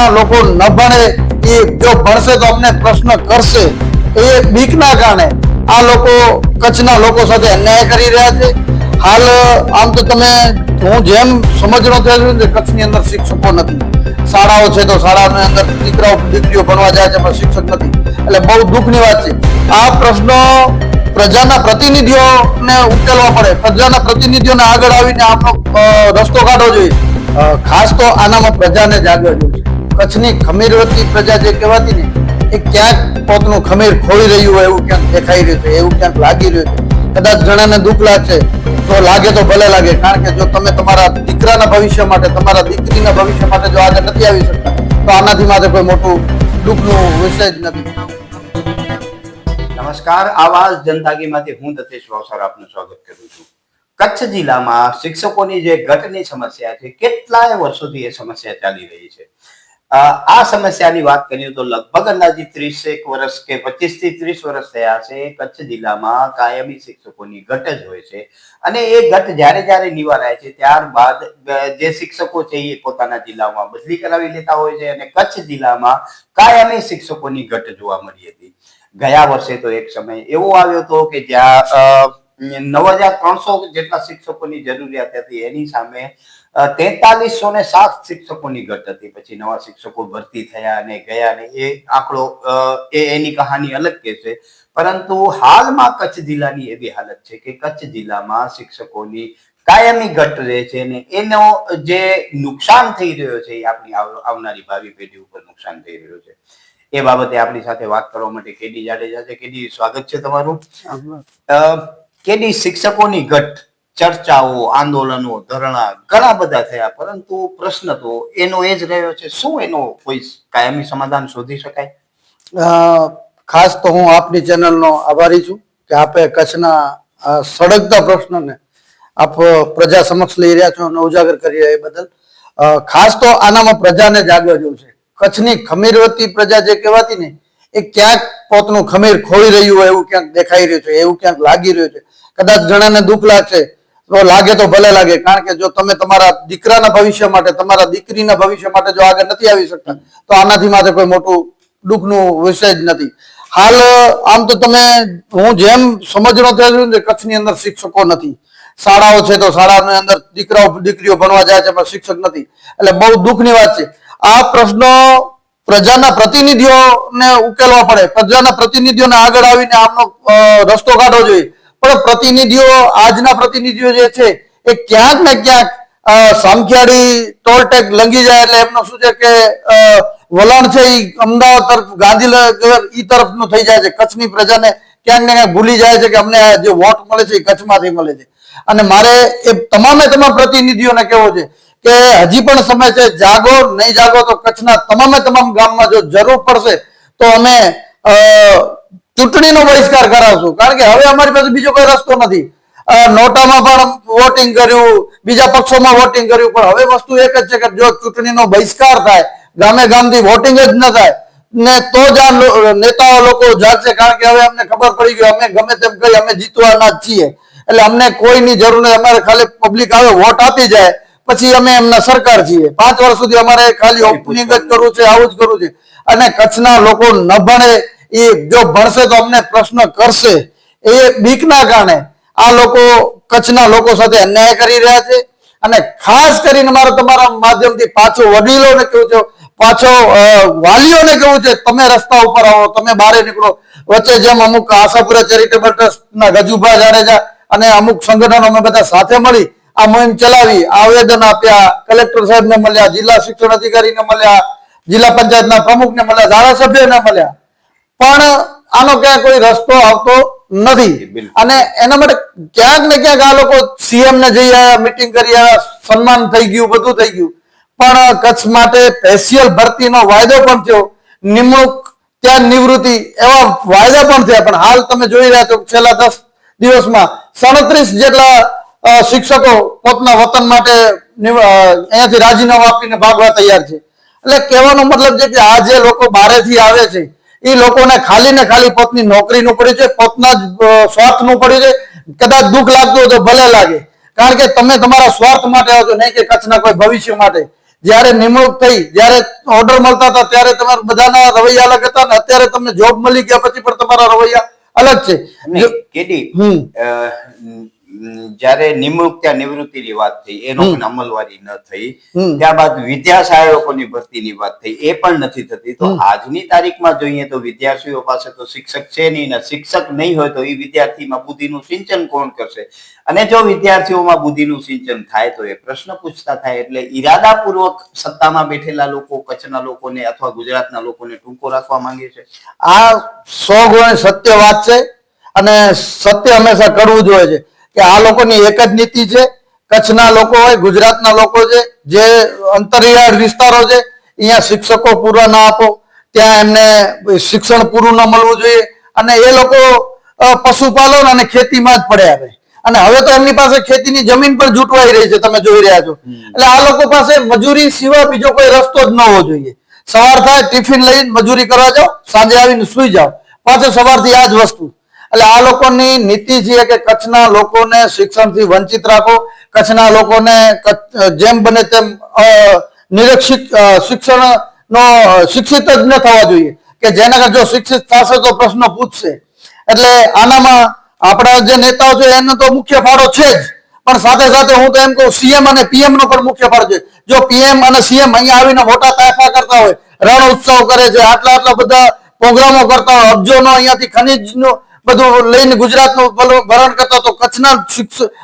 કચ્છના લોકો ન ભણે, એ જો ભણશે તો અમને પ્રશ્ન કરશે. એ બીકના કારણે આ લોકો કચ્છના લોકો સાથે અન્યાય કરી રહ્યા છે. હાલ, આમ તો તમે, હું જેમ સમજણો થયો છું કચ્છની અંદર શિક્ષકો નથી. શાળાઓ છે તો શાળાની અંદર દીકરાઓ, દીકરીઓ ભણવા જાય છે, પણ શિક્ષક નથી. એટલે બહુ દુઃખની વાત છે. આ પ્રશ્નો પ્રજાના પ્રતિનિધિઓને ઉકેલવા પડે. પ્રજાના પ્રતિનિધિઓને આગળ આવીને આપણો રસ્તો કાઢવો જોઈએ. ખાસ તો આનામાં પ્રજાને જાગવા જોઈએ. કચ્છની ખમીરવતી પ્રજા જે કહેવાતી ને, એ ક્યાંક પોતનું ખમીર ખોઈ રહ્યું હોય એવું ક્યાંક દેખાઈ રહ્યું છે, એવું ક્યાંક લાગી રહ્યું છે. કદાચ ઘણાને દુઃખ લાગશે તો લાગે તો ભલે લાગે, કારણ કે જો તમે તમારા દીકરાના ભવિષ્ય માટે, તમારા દીકરીના ભવિષ્ય માટે જો આગળ નથી આવી શકતા, તો આનાથી માટે કોઈ મોટું દુઃખનું વિષય જ નથી. નમસ્કાર, આવાજ જનતાગીમાંથી હું દતેશ વાવસાર આપનું સ્વાગત કરું છું. કચ્છ જિલ્લામાં શિક્ષકોની જે ઘટની સમસ્યા છે, કેટલાય વર્ષોથી એ સમસ્યા ચાલી રહી છે. આ સમસ્યાની વાત કરીએ તો લગભગ અંદાજે ત્રીસેક વર્ષ કે પચીસથી ત્રીસ વર્ષ થયા છે. કચ્છ જિલ્લામાં કાયમી શિક્ષકોની ઘટ જ હોય છે. અને એ ઘટ જ્યારે જ્યારે નિવારાય છે, ત્યારબાદ જે શિક્ષકો છે એ પોતાના જિલ્લામાં બદલી કરાવી લેતા હોય છે અને કચ્છ જિલ્લામાં કાયમી શિક્ષકોની ઘટ જોવા મળી હતી. ગયા વર્ષે તો એક સમય એવો આવ્યો હતો કે જ્યાં નવ હજાર ત્રણસો જેટલા શિક્ષકોની જરૂરિયાત હતી. એની સામે તેતાલીસો ને સાત શિક્ષકોની ઘટ હતી. પછી નવા શિક્ષકો ભરતી થયા અને ગયા ને એ આંકડો એ એની કહાની અલગ કે છે. પરંતુ હાલમાં કચ્છ જિલ્લાની એવી હાલત છે કે કચ્છ જિલ્લામાં શિક્ષકોની કાયમી ઘટ રહે છે અને એનો જે નુકસાન થઈ રહ્યો છે એ આપણી આવનારી ભાવિ પેઢી ઉપર નુકસાન થઈ રહ્યું છે. એ બાબતે આપણી સાથે વાત કરવા માટે કેડી જાડેજા છે. કેડી સ્વાગત છે તમારું. કેડી શિક્ષકોની ઘટ ચર્ચાઓ, આંદોલનો, ધરણા ઘણા બધા થયા, પરંતુ પ્રશ્ન તો એનો એ જ રહ્યો છે, શું એનો કોઈ કાયમી સમાધાન શોધી શકાય? ખાસ તો હું આપની ચેનલનો આભારી છું કે આપે કચ્છના સળગતા પ્રશ્નને આપ પ્રજા સમક્ષ લઈ રહ્યા છો અને ઉજાગર કરી રહ્યા એ બદલ. ખાસ તો આનામાં પ્રજાને જાગવા જેવું છે. કચ્છની ખમીરવતી પ્રજા જે કહેવાતી ને, એ ક્યાંક પોતનું ખમીર ખોઈ રહ્યું હોય એવું ક્યાંક દેખાઈ રહ્યું છે, એવું ક્યાંક લાગી રહ્યું છે. કદાચ ઘણાને દુઃખ લાગશે. તો લાગે તો ભલે લાગે, કારણ કે જો તમે તમારા દીકરાના ભવિષ્ય માટે, તમારા દીકરીના ભવિષ્ય માટે જો આગળ નથી આવી શકતા, તો આનાથી માથે કોઈ મોટું દુઃખનું વિષય જ નથી. હાલ, આમ તો તમે, હું જેમ સમજણો થયો કચ્છની અંદર શિક્ષકો નથી. શાળાઓ છે તો શાળાની અંદર દીકરાઓ, દીકરીઓ ભણવા જાય છે, પણ શિક્ષક નથી. એટલે બહુ દુઃખની વાત છે. આ પ્રશ્નો પ્રજાના પ્રતિનિધિઓને ઉકેલવા પડે. પ્રજાના પ્રતિનિધિઓને આગળ આવીને આમનો રસ્તો કાઢવો જોઈએ. પણ પ્રતિનિધિઓ, આજના પ્રતિનિધિઓ જે છે, એ ક્યાંક ને ક્યાંક સામખિયાળી ટોલટેક લંઘી જાય એટલે એમનું શું છે કે વલણ છે એ અમદાવાદ તરફ, ગાંધીનગર ઈ તરફનું થઈ જાય છે, કચ્છની પ્રજાને ક્યાંક ને ક્યાંક ભૂલી જાય છે કે અમને જે વોટ મળે છે એ કચ્છમાંથી મળે છે. અને મારે એ તમામે તમામ પ્રતિનિધિઓને કહેવો છે કે હજી પણ સમય છે, જાગો, નહીં જાગો તો કચ્છના તમામે તમામ ગામમાં જો જરૂર પડશે, તો અમે ચૂંટણીનો બહિષ્કાર કરાવશું. કારણ કે હવે અમારી પાસે બીજો કોઈ રસ્તો નથી. નોટામાં પણ વોટિંગ કર્યું બીજા પક્ષોમાં વોટિંગ કર્યું પણ હવે વસ્તુ એક જ છે કે જો ચૂંટણીનો બહિષ્કાર થાય ગામે ગામથી વોટિંગ જ ન થાય ને તો જ આ નેતાઓ લોકો જાગશે. કારણ કે હવે અમને ખબર પડી ગઈ અમે ગમે તેમ કરી અમે જીતવાના જ છીએ. એટલે અમને કોઈની જરૂર નથી અમારે ખાલી પબ્લિક આવે વોટ આપી જાય પછી અમે એમના સરકાર છીએ. પાંચ વર્ષ સુધી અમારે ખાલી ઓપનિંગ જ કરવું છે આવું જ કરવું છે. અને કચ્છના લોકો ન ભણે. એ જો ભણશે તો અમને પ્રશ્ન કરશે. એ બીકના કારણે આ લોકો કચ્છના લોકો સાથે અન્યાય કરી રહ્યા છે. અને ખાસ કરીને મારે તમારા માધ્યમથી પાછો વડીલોને કેવું છે, પાછો વાલીઓને કેવું છે, તમે રસ્તા ઉપર આવો, તમે બહાર નીકળો. વચ્ચે જેમ અમુક આશાપુરા ચેરિટેબલ ટ્રસ્ટના ગજુભા જાડેજા અને અમુક સંગઠનો અમે બધા સાથે મળી આ મુહિમ ચલાવી આવેદન આપ્યા, કલેક્ટર સાહેબને મળ્યા, જિલ્લા શિક્ષણ અધિકારીને મળ્યા, જિલ્લા પંચાયતના પ્રમુખને મળ્યા, ધારાસભ્યને મળ્યા. પણ આનો ક્યાં કોઈ રસ્તો આવતો નથી. અને એના માટે ક્યાંક ને ક્યાંક આ લોકો સીએમ ને જઈ આવ્યા મિટિંગ કરી આવ્યા સન્માન થઈ ગયું બધું થઈ ગયું. પણ કચ્છ માટે સ્પેશિયલ ભરતીનો વાયદો પણ થયો. નિમણૂક ત્યાં નિવૃત્તિ એવા વાયદા પણ થયા. પણ હાલ તમે જોઈ રહ્યા છો છેલ્લા દસ દિવસમાં સાડત્રીસ જેટલા શિક્ષકો પોતાના વતન માટે અહીંયાથી રાજીનામું આપીને ભાગવા તૈયાર છે. એટલે કહેવાનો મતલબ છે કે આ જે લોકો બારેથી આવે છે એ લોકોને ખાલી ને ખાલી પોતની નોકરીનું પડ્યું છે પોતના જ સ્વાર્થનું પડ્યું છે. કદાચ દુઃખ લાગતું હોય તો ભલે લાગે. કારણ કે તમે તમારા સ્વાર્થ માટે આવો છો નહીં કે કચ્છના કોઈ ભવિષ્ય માટે. જ્યારે નિમણૂક થઈ જ્યારે ઓર્ડર મળતા હતા ત્યારે તમારા બધાના રવૈયા અલગ હતા ને અત્યારે તમને જોબ મળી ગયા પછી પણ તમારા રવૈયા અલગ છે. કેડી હમ. જ્યારે નિમણૂક ત્યાં નિવૃત્તિની વાત થઈ એનો પણ અમલવારી ન થઈ ત્યારબાદ વિદ્યા સહાયકોની ભરતીની વાત થઈ એ પણ નથી થતી. તો આજની તારીખમાં જોઈએ તો વિદ્યાર્થીઓ પાસે તો શિક્ષક છે નહીં ને શિક્ષક નહીં હોય તો એ વિદ્યાર્થીમાં બુદ્ધિનું સિંચન કોણ કરશે? અને જો વિદ્યાર્થીઓમાં બુદ્ધિનું સિંચન થાય તો એ પ્રશ્ન પૂછતા થાય એટલે ઈરાદાપૂર્વક સત્તામાં બેઠેલા લોકો કચ્છના લોકોને અથવા ગુજરાતના લોકોને ટૂંકો રાખવા માંગે છે. આ સો ગુણ સત્ય વાત છે અને સત્ય હંમેશા કરવું જોઈએ છે. કે આ લોકોની એક જ નીતિ છે કચ્છના લોકો હોય ગુજરાતના લોકો છે જે અંતરિયાળ વિસ્તારો છે અહીંયા શિક્ષકો પૂરા ના આપો. ત્યાં એમને શિક્ષણ પૂરું ન મળવું જોઈએ. અને એ લોકો પશુપાલન અને ખેતીમાં જ પડ્યા રહે અને હવે તો એમની પાસે ખેતીની જમીન પણ જૂટવાઈ રહી છે તમે જોઈ રહ્યા છો. એટલે આ લોકો પાસે મજૂરી સિવાય બીજો કોઈ રસ્તો જ ન હોવો જોઈએ. સવાર થાય ટિફિન લઈને મજૂરી કરવા જાઓ સાંજે આવીને સુઈ જાઓ. પાછો સવારથી આ જ વસ્તુ. એટલે આ લોકોની નીતિ છે કે કચ્છના લોકોને શિક્ષણથી વંચિત રાખો. કચ્છના લોકોને જેમ બને તેમ નિરક્ષિત શિક્ષણનો શિક્ષિત જ ન થવા જોઈએ. કે જેના જો શિક્ષિત થશે તો પ્રશ્નો પૂછશે. એટલે આનામાં આપણા જે નેતાઓ છે, એનો તો મુખ્ય ફાળો છે જ. પણ સાથે સાથે હું તો એમ કહું, સીએમ અને પીએમ નો પણ મુખ્ય ફાળો છે. જો પીએમ અને સીએમ અહીંયા આવીને મોટા તાયફા કરતા હોય, રણ ઉત્સવ કરે છે, આટલા આટલા બધા પ્રોગ્રામો કરતા હોય, અબજોનો અહીંયાથી ખનીજનું બધું લઈને ગુજરાતનું ભરણ કરતા તો કચ્છના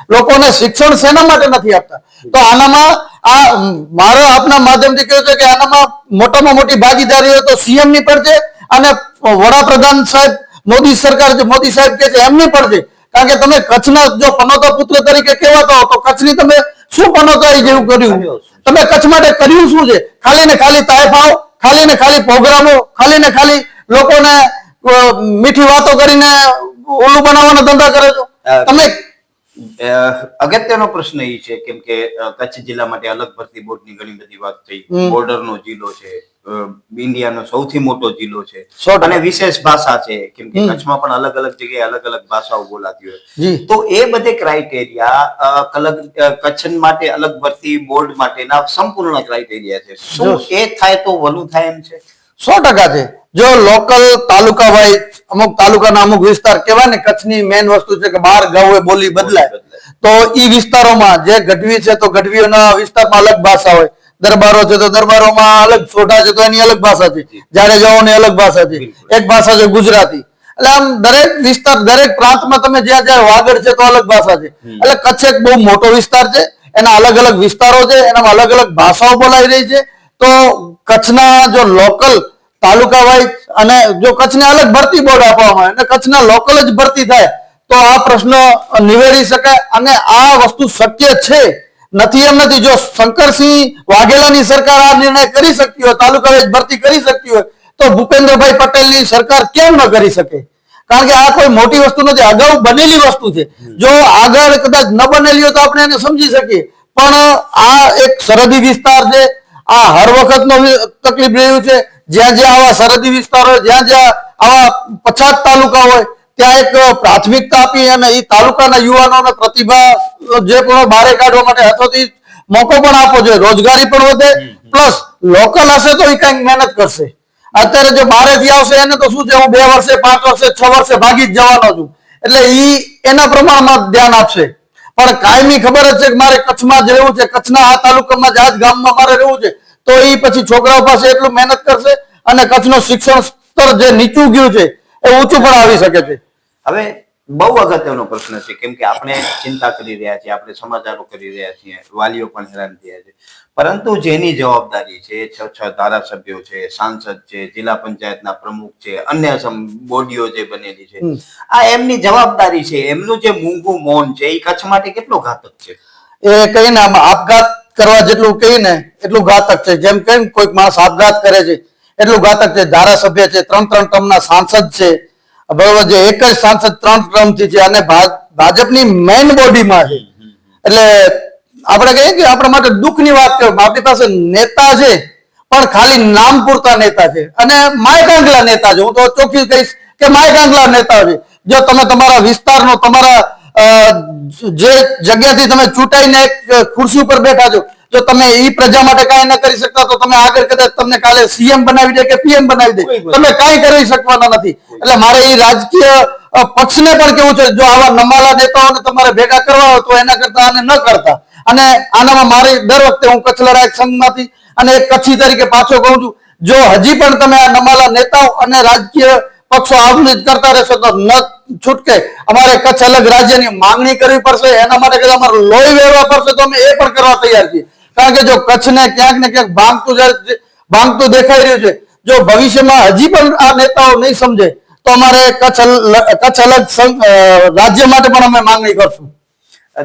લોકોને શિક્ષણ શેના માટે નથી આપતા? તો આનામાં આ મારો આપના માધ્યમથી કહ્યું છે કે આનામાં મોટામાં મોટી ભાગીદારી તો સીએમની પણ છે અને વડાપ્રધાન સાહેબ મોદી સરકાર જે મોદી સાહેબ કે છે એમની પણ છે કારણ કે તમે કચ્છના જો પનોતા પુત્ર તરીકે કહેવાતા હો તો કચ્છની તમે શું પનોતાઈ જેવું કર્યું? તમે કચ્છ માટે કર્યું શું છે? ખાલી ને ખાલી તાયફાઓ ખાલી ને ખાલી પ્રોગ્રામો ખાલી ને ખાલી લોકોને મીઠી વાતો કરીને ઓલું બનાવવાનો ધંધા કરે છો? તમે અગત્યનો પ્રશ્ન એ છે કેમ કે કચ્છ જિલ્લા માટે અલગ ભરતી બોર્ડની ઘણી બધી વાત થઈ. બોર્ડરનો જિલ્લો છે ઇન્ડિયાનો સૌથી મોટો જિલ્લો છે. અને વિશેષ ભાષા છે કેમ કે કચ્છમાં પણ અલગ અલગ જગ્યાએ અલગ અલગ ભાષાઓ બોલાતી હોય. તો એ બધે ક્રાઇટેરિયા અલગ કચ્છ માટે અલગ ભરતી બોર્ડ માટેના સંપૂર્ણ ક્રાઇટેરિયા છે. શું. એ થાય તો વલું થાય એમ છે? સો ટકા છે જો લોકલ તાલુકા વાઇઝ અમુક તાલુકાના અમુક વિસ્તાર કેવાય ને કચ્છની મેઇન વસ્તુ છે કે બાર ગાઉએ બોલી બદલાય. તો ઈ વિસ્તારોમાં જે ગઢવી છે તો ગઢવીઓના વિસ્તારમાં અલગ ભાષા હોય. દરબારો છે તો દરબારોમાં અલગ છોટા છે તો એની અલગ ભાષા છે. જાડેજાઓની અલગ ભાષા છે. એક ભાષા છે ગુજરાતી. એટલે આમ દરેક વિસ્તાર દરેક પ્રાંતમાં તમે જ્યાં જ્યાં વાગડ છે તો અલગ ભાષા છે. એટલે કચ્છ એક બહુ મોટો વિસ્તાર છે. એના અલગ અલગ વિસ્તારો છે એનામાં અલગ અલગ ભાષાઓ બોલાઈ રહી છે. તો કચ્છના જો લોકલ તાલુકા વાઇઝ અને જો કચ્છને અલગ ભરતી બોર્ડ આપવામાં આવે અને કચ્છના લોકલ જ ભરતી થાય, તો આ પ્રશ્ન નિવેડી શકાય અને આ વસ્તુ શક્ય છે? નથી એમ નથી. જો શંકરસિંહ વાઘેલાની સરકાર આ નિર્ણય કરી શકતી હોય, તાલુકા વાઇઝ ભરતી કરી શકતી હોય, તો ભૂપેન્દ્રભાઈ પટેલની સરકાર કેમ ન કરી શકે? કારણ કે આ કોઈ મોટી વસ્તુ નથી. અગાઉ બનેલી વસ્તુ છે. જો આગળ કદાચ ન બનેલી હોય તો આપણે એને સમજી શકીએ. પણ આ એક સરહદી વિસ્તાર છે આ હર વખતનો તકલીફ રહ્યું છે. જ્યાં જ્યાં આવા સરહદી વિસ્તારો જ્યાં જ્યાં આવા પછાત તાલુકા હોય ત્યાં એક પ્રાથમિકતા આપી અને એ તાલુકાના યુવાનોને પ્રતિભા જે પણ બહાર કાઢવા માટે તો મોકો પણ આપવો જોઈએ. રોજગારી પણ વધે પ્લસ લોકલ હશે તો એ કંઈક મહેનત કરશે. અત્યારે જે બહારેથી આવશે એને તો શું છે હું બે વર્ષે પાંચ વર્ષે છ વર્ષે ભાગી જ જવાનો છું. એટલે ઈ એના પ્રમાણમાં ધ્યાન આપશે. પણ કાયમી ખબર જ છે કે મારે કચ્છમાં જ રહેવું છે. કચ્છના આ તાલુકામાં જ આ જ ગામમાં મારે રહેવું છે. તો એ પછી છોકરાઓ પાસે એટલું મહેનત કરશે અને કચ્છનું શિક્ષણ સ્તર જે નીચું ગયું છે, એ ઊંચું પણ આવી શકે છે. હવે બહુ અગત્યનો પ્રશ્ન છે. કેમ કે આપણે ચિંતા કરી રહ્યા છીએ આપણે સમાચારો કરી રહ્યા છીએ વાલીઓ પણ હેરાન થયા છે. પરંતુ જેની જવાબદારી છે છ છ ધારાસભ્યો છે સાંસદ છે જિલ્લા પંચાયતના પ્રમુખ છે અન્ય બોડીઓ જે બનેલી છે. આ એમની જવાબદારી છે એમનું જે મૂંગું મૌન છે એ કચ્છ માટે કેટલો ઘાતક છે? એ કહીને આમાં આપઘાત કરવા જેટલું કહીને એટલું ઘાતક છે. જેમ કહીને કોઈક માણસ આપઘાત કરે છે એટલું ઘાતક છે. ધારાસભ્ય છે ત્રણ ત્રણ ટર્મના સાંસદ છે બરોબર એક જ સાંસદ ત્રણ ટર્મથી છે અને ભાજપની મેઇન બોડીમાં છે. એટલે આપણે કહીએ કે આપણા માટે દુઃખની વાત કરું આપણી પાસે નેતા છે પણ ખાલી નામ પૂરતા નેતા છે. અને માયકાંગલા નેતા છે. હું તો ચોખ્ખી કહીશ કે માયકાંગલા નેતા છે. જો તમે તમારા વિસ્તારનો તમારા જે જગ્યાથી તમે ચૂંટાઈને એક ખુરશી ઉપર બેઠા છો જો તમે ઈ પ્રજા માટે કાંઈ ન કરી શકતા તો તમે આગળ કદાચ તમને કાલે સીએમ બનાવી દે કે પીએમ બનાવી દે. તમે કાંઈ કરી શકવાના નથી. એટલે મારે ઈ રાજકીય પક્ષને પણ કેવું છે જો આવા નમાલા નેતાઓને તમારે ભેગા કરવા હોય તો એના કરતા આને ન કરતા. અને આનામાં મારી દર વખતે હું કચ્છ લડાયક સંઘમાંથી અને એક કચ્છી તરીકે પાછો કહું છું જો હજી પણ તમે આ નમાલા નેતાઓ અને રાજકીય પક્ષો આવું જ કરતા રહેશો તો ન છૂટકે અમારે કચ્છ અલગ રાજ્યની માંગણી કરવી પડશે. એના માટે કદાચ અમારે લોહી વેરવા પડશે તો અમે એ પણ કરવા તૈયાર છીએ. કારણ કે જો કચ્છને ક્યાંક ને ક્યાંક ભાંગતું ભાંગતું દેખાઈ રહ્યું છે. જો ભવિષ્યમાં હજી પણ આ નેતાઓ નહીં સમજે, તો અમારે કચ્છ કચ્છ અલગ રાજ્ય માટે પણ અમે માંગણી કરશું.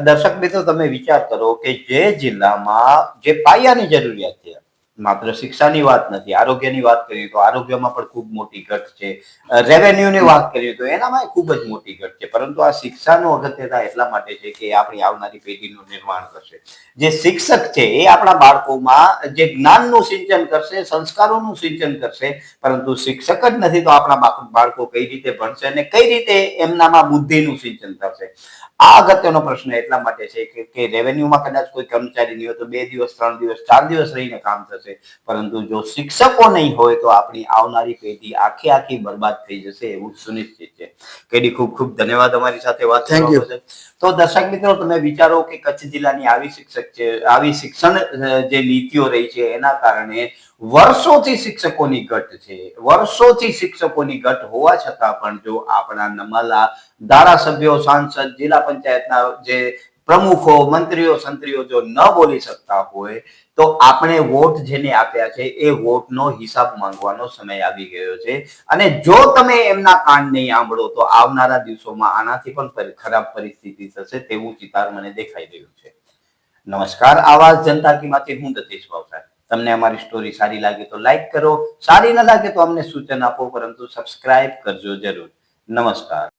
દર્શક મિત્રો, તમે વિચાર કરો કે જે જિલ્લામાં જે પાયાની જરૂરિયાત છે માત્ર શિક્ષાની વાત નથી, આરોગ્યની વાત કરીએ તો આરોગ્યમાં પણ ખૂબ મોટી ઘટ છે. રેવન્યુની વાત કરીએ તો એનામાં ખૂબ જ મોટી ઘટ છે, પરંતુ આ શિક્ષાનો અગત્યતા એટલા માટે છે કે આપણી આવનારી પેઢીનું નિર્માણ કરશે. જે શિક્ષક છે એ આપણા બાળકોમાં જે જ્ઞાનનું સિંચન કરશે, સંસ્કારોનું સિંચન કરશે, પરંતુ શિક્ષક જ નથી તો આપણા બાળ- બાળકો કઈ રીતે ભણશે અને કઈ રીતે એમનામાં બુદ્ધિનું સિંચન થશે? આ અગત્યનો પ્રશ્ન એટલા માટે છે કે રેવન્યુમાં કદાચ કોઈ કર્મચારી નહીં હોય તો બે દિવસ, ત્રણ દિવસ, ચાર દિવસ રહીને કામ થશે. પરંતુ જો શિક્ષકો નહીં હોય તો આપણી આવનારી પેઢી આખી આખી બરબાદ થઈ જશે એવું સુનિશ્ચિત છે. કેડી ખૂબ ખૂબ ધન્યવાદ અમારી સાથે વાત તો દર્શક મિત્રો તમે વિચારો કે કચ્છ જિલ્લાની આવી શિક્ષક છે આવી શિક્ષણ જે નીતિઓ રહી છે એના કારણે વર્ષોથી શિક્ષકોની ઘટ છે. વર્ષોથી શિક્ષકોની ઘટ હોવા છતાં પણ જો આપણા નમાલા ધારાસભ્યો સાંસદ જિલ્લા પંચાયતના જે પ્રમુખો, મંત્રીઓ, સંત્રીઓ જો ન બોલી શકતા હોય, તો આપણે વોટ જેને આપ્યા છે, એ વોટનો હિસાબ માંગવાનો સમય આવી ગયો છે. અને જો તમે એમના કાન નહીં આંબળો, તો આવનારા દિવસોમાં આનાથી પણ ખરાબ પરિસ્થિતિ થશે તેવું ચિતાર મને દેખાઈ રહ્યું છે. નમસ્કાર, આવાજ જનતા કી માંથી હું દતેશ ભાવસાર તમને અમારી સ્ટોરી સારી લાગે તો લાઈક કરો, સારી ન લાગે તો અમને સૂચન આપો, પરંતુ સબસ્ક્રાઇબ કરજો જરૂર. નમસ્કાર.